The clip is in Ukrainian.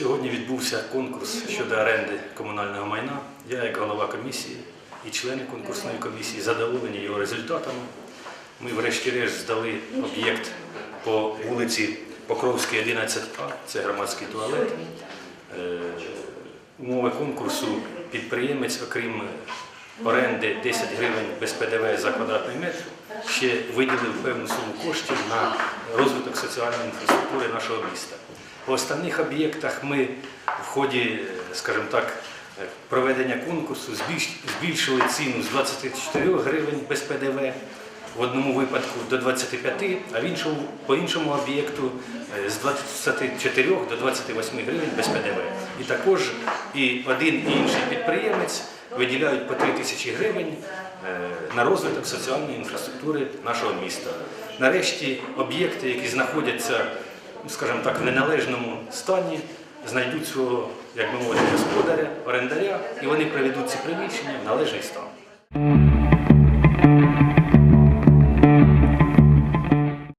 відбувся конкурс щодо оренди комунального майна. Я, як голова комісії і члени конкурсної комісії, задоволені його результатами. Ми, врешті-решт, здали об'єкт по вулиці Покровській, 11А, це громадський туалет. Е, Умови конкурсу підприємець, окрім оренди 10 гривень без ПДВ за квадратний метр, ще виділив певну суму коштів на розвиток соціальної інфраструктури нашого міста. По останніх об'єктах ми в ході, скажімо так, проведення конкурсу збільш- збільшили ціну з 24 гривень без ПДВ в одному випадку до 25, а в іншому, по іншому об'єкту е, з 24 до 28 гривень без ПДВ. І також і один і інший підприємець виділяють по 3 тисячі гривень е, на розвиток соціальної інфраструктури нашого міста. Нарешті об'єкти, які знаходяться, скажімо так, в неналежному стані, знайдуть свого, як би мовити, господаря, орендаря, і вони приведуть ці приміщення в належний стан.